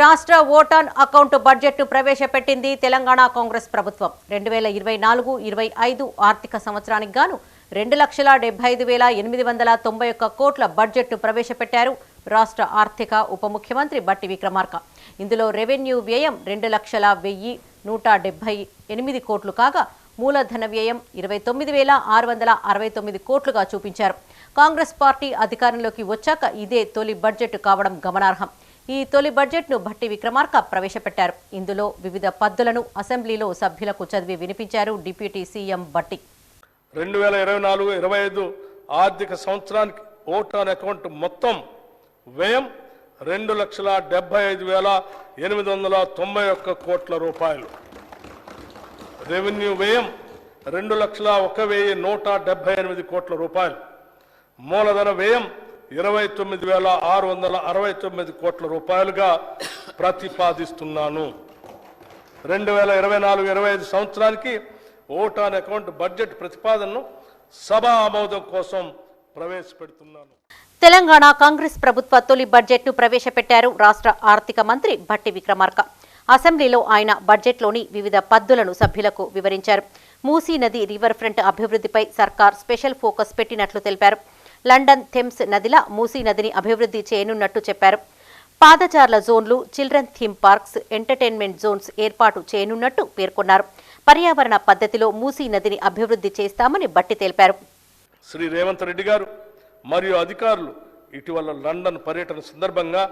రాష్ట్ర vote on account బడ్జెట్ను ప్రవేశపెట్టింది తెలంగాణ కాంగ్రెస్ ప్రభుత్వం. రెండు వేల ఇరవై నాలుగు ఇరవై ఐదు ఆర్థిక సంవత్సరానికి గాను రెండు లక్షల డెబ్బై ఐదు వేల ఎనిమిది వందల తొంభై ఒక్క కోట్ల బడ్జెట్ను ప్రవేశపెట్టారు రాష్ట్ర ఆర్థిక ఉప ముఖ్యమంత్రి బట్టి విక్రమార్క. ఇందులో రెవెన్యూ వ్యయం రెండు లక్షల వెయ్యి నూట డెబ్బై ఎనిమిది కోట్లు కాగా మూలధన వ్యయం ఇరవై తొమ్మిది వేల ఆరు వందల అరవై తొమ్మిది కోట్లుగా చూపించారు. కాంగ్రెస్ పార్టీ అధికారంలోకి వచ్చాక ఇదే తొలి బడ్జెట్ కావడం గమనార్హం. ఈ తొలి బడ్జెట్ను భట్టి విక్రమార్క ప్రవేశపెట్టారు. ఇందులో వివిధ పద్దులను అసెంబ్లీలో సభ్యులకు చదివి వినిపించారు డిప్యూటీ సీఎం భట్టి. రెండు వేల ఇరవై నాలుగు ఇరవై ఐదు ఆర్థిక సంవత్సరానికి ఓటాన్ అకౌంట్ మొత్తం వ్యయం రెండు లక్షల డెబ్బై ఐదు వేల ఎనిమిది వందల తొంభై ఒక్క కోట్ల రూపాయలు. రెవెన్యూ వ్యయం రెండు లక్షల ఒక వెయ్యి నూట డెబ్బై ఎనిమిది కోట్ల రూపాయలు. మూలధన వ్యయం ఇరవై తొమ్మిది వేల ఆరు వందల అరవై తొమ్మిది కోట్ల రూపాయలుగా ప్రతిపాదిస్తున్నాను. రెండు వేల ఇరవై నాలుగు ఇరవై ఐదు సంవత్సరానికి ఓట్ ఆన్ అకౌంట్ బడ్జెట్ ప్రతిపాదనను సభ ఆమోదం కోసం ప్రవేశపెడుతున్నాను. తెలంగాణ కాంగ్రెస్ ప్రభుత్వ తొలి బడ్జెట్ను ప్రవేశపెట్టారు రాష్ట్ర ఆర్థిక మంత్రి భట్టి విక్రమార్క. అసెంబ్లీలో ఆయన బడ్జెట్లోని వివిధ పద్దులను సభ్యులకు వివరించారు. మూసీ నది రివర్ ఫ్రంట్ అభివృద్ధిపై సర్కార్ స్పెషల్ ఫోకస్ పెట్టినట్లు తెలిపారు. లండన్ థెమ్స్ నదిలా మూసీ నదిని అభివృద్ధి చేయనున్నట్టు చెప్పారు. పాదచార్ల జోన్లు children theme parks entertainment zones ఏర్పాటు చేయనున్నట్టు పేర్కొన్నారు. పర్యావరణ పద్ధతిలో మూసీ నదిని అభివృద్ధి చేస్తామని బట్టి తెలిపారు. శ్రీ రేవంత్ రెడ్డి గారు మరియు అధికారులు ఇటీవల లండన్ పర్యటన సందర్భంగా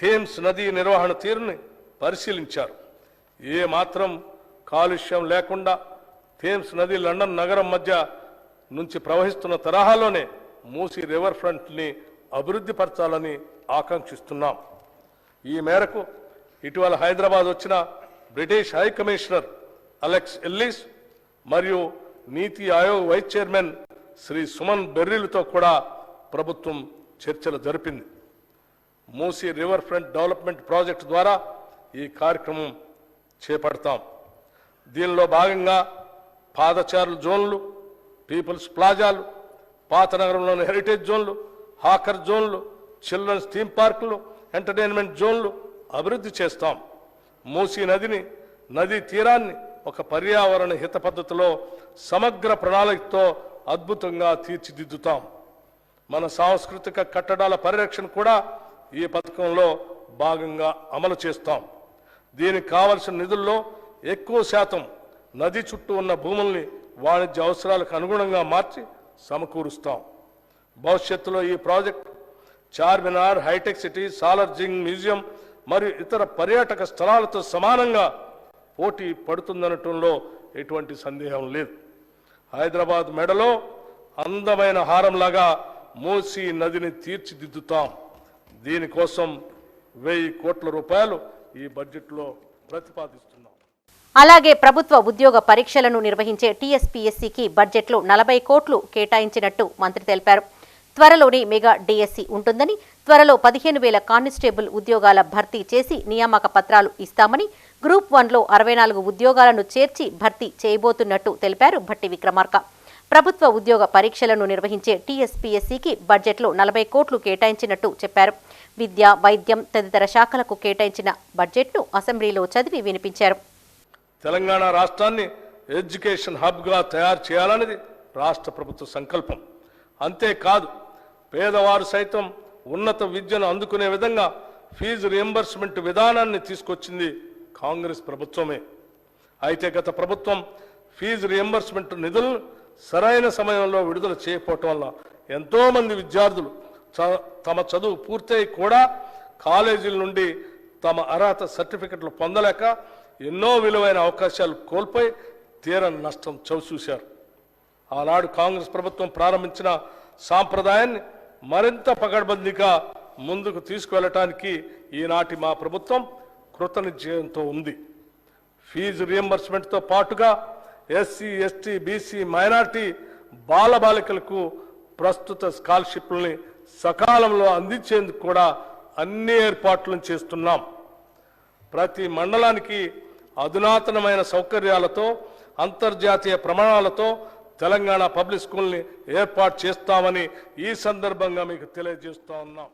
థేమ్స్ నదీ నిర్వహణ తీరుని పరిశీలించారు. ఏ మాత్రం కాలుష్యం లేకుండా థేమ్స్ నది లండన్ నగరం మధ్య నుంచి ప్రవహిస్తున్న తరహాలోనే మూసి రివర్ ఫ్రంట్ని అభివృద్ధి పరచాలని ఆకాంక్షిస్తున్నాం. ఈ మేరకు ఇటీవల హైదరాబాద్ వచ్చిన British high commissioner Alex Ellis మరియు నీతి ఆయోగ్ వైస్ చైర్మన్ శ్రీ సుమన్ బెర్రీలతో కూడా ప్రభుత్వం చర్చలు జరిపింది. Musi river front development project ద్వారా ఈ కార్యక్రమం చేపడతాం. దీనిలో భాగంగా పాదచారుల జోన్లు పీపుల్స్ ప్లాజాలు పాత నగరంలోని హెరిటేజ్ జోన్లు హాకర్ జోన్లు చిల్డ్రన్స్ థీమ్ పార్కులు ఎంటర్టైన్మెంట్ జోన్లు అభివృద్ధి చేస్తాం. మూసీ నదిని నదీ తీరాన్ని ఒక పర్యావరణ హిత పద్ధతిలో సమగ్ర ప్రణాళికతో అద్భుతంగా తీర్చిదిద్దుతాం. మన సాంస్కృతిక కట్టడాల పరిరక్షణ కూడా ఈ పథకంలో భాగంగా అమలు చేస్తాం. దీనికి కావలసిన నిధుల్లో ఎక్కువ శాతం నది చుట్టూ ఉన్న భూముల్ని వాణిజ్య అవసరాలకు అనుగుణంగా మార్చి సమకూరుస్తాం. భవిష్యత్తులో ఈ project Charminar hitech city Salar Jung museum మరియు ఇతర పర్యాటక స్థలాలతో సమానంగా పోటీ పడుతుందనటంలో ఎటువంటి సందేహం లేదు. హైదరాబాద్ మెడలో అందమైన హారంలాగా మూసీ నదిని తీర్చిదిద్దుతాం. దీనికోసం వెయ్యి కోట్ల రూపాయలు ఈ బడ్జెట్లో ప్రతిపాదిస్తున్నాం. అలాగే ప్రభుత్వ ఉద్యోగ పరీక్షలను నిర్వహించే టీఎస్పీఎస్సీకి బడ్జెట్లో నలభై కోట్లు కేటాయించినట్టు మంత్రి తెలిపారు. త్వరలోనే మెగా డిఎస్సీ ఉంటుందని త్వరలో పదిహేను వేల కానిస్టేబుల్ ఉద్యోగాల భర్తీ చేసి నియామక పత్రాలు ఇస్తామని గ్రూప్ వన్లో అరవై నాలుగు ఉద్యోగాలను చేర్చి భర్తీ చేయబోతున్నట్టు తెలిపారు భట్టి విక్రమార్క. ప్రభుత్వ ఉద్యోగ పరీక్షలను నిర్వహించే టీఎస్పీఎస్సీకి బడ్జెట్లో నలభై కోట్లు కేటాయించినట్టు చెప్పారు. విద్య వైద్యం తదితర శాఖలకు కేటాయించిన బడ్జెట్ను అసెంబ్లీలో చదివి వినిపించారు. తెలంగాణ రాష్ట్రాన్ని ఎడ్యుకేషన్ హబ్గా తయారు చేయాలనేది రాష్ట్ర ప్రభుత్వ సంకల్పం. అంతేకాదు పేదవారు సైతం ఉన్నత విద్యను అందుకునే విధంగా ఫీజు రియంబర్స్మెంట్ విధానాన్ని తీసుకొచ్చింది కాంగ్రెస్ ప్రభుత్వమే. అయితే గత ప్రభుత్వం ఫీజు రియంబర్స్మెంట్ నిధులను సరైన సమయంలో విడుదల చేయకపోవటం వల్ల ఎంతోమంది విద్యార్థులు తమ చదువు పూర్తయి కూడా కాలేజీల నుండి తమ అర్హత సర్టిఫికెట్లు పొందలేక ఎన్నో విలువైన అవకాశాలు కోల్పోయి తీరని నష్టం చవిచూశారు. ఆనాడు కాంగ్రెస్ ప్రభుత్వం ప్రారంభించిన సాంప్రదాయాన్ని మరింత పగడ్బందీగా ముందుకు తీసుకువెళ్ళటానికి ఈనాటి మా ప్రభుత్వం కృతనిశ్చయంతో ఉంది. ఫీజు రియంబర్స్మెంట్తో పాటుగా ఎస్సీ ఎస్టీ బీసీ మైనార్టీ బాలబాలికలకు ప్రస్తుత స్కాలర్షిప్లని సకాలంలో అందించేందుకు కూడా అన్ని ఏర్పాట్లను చేస్తున్నాం. ప్రతి మండలానికి అధునాతనమైన సౌకర్యాలతో అంతర్జాతీయ ప్రమాణాలతో తెలంగాణ పబ్లిక్ స్కూల్ని ఏర్పాటు చేస్తామని ఈ సందర్భంగా మీకు తెలియజేస్తా ఉన్నాం.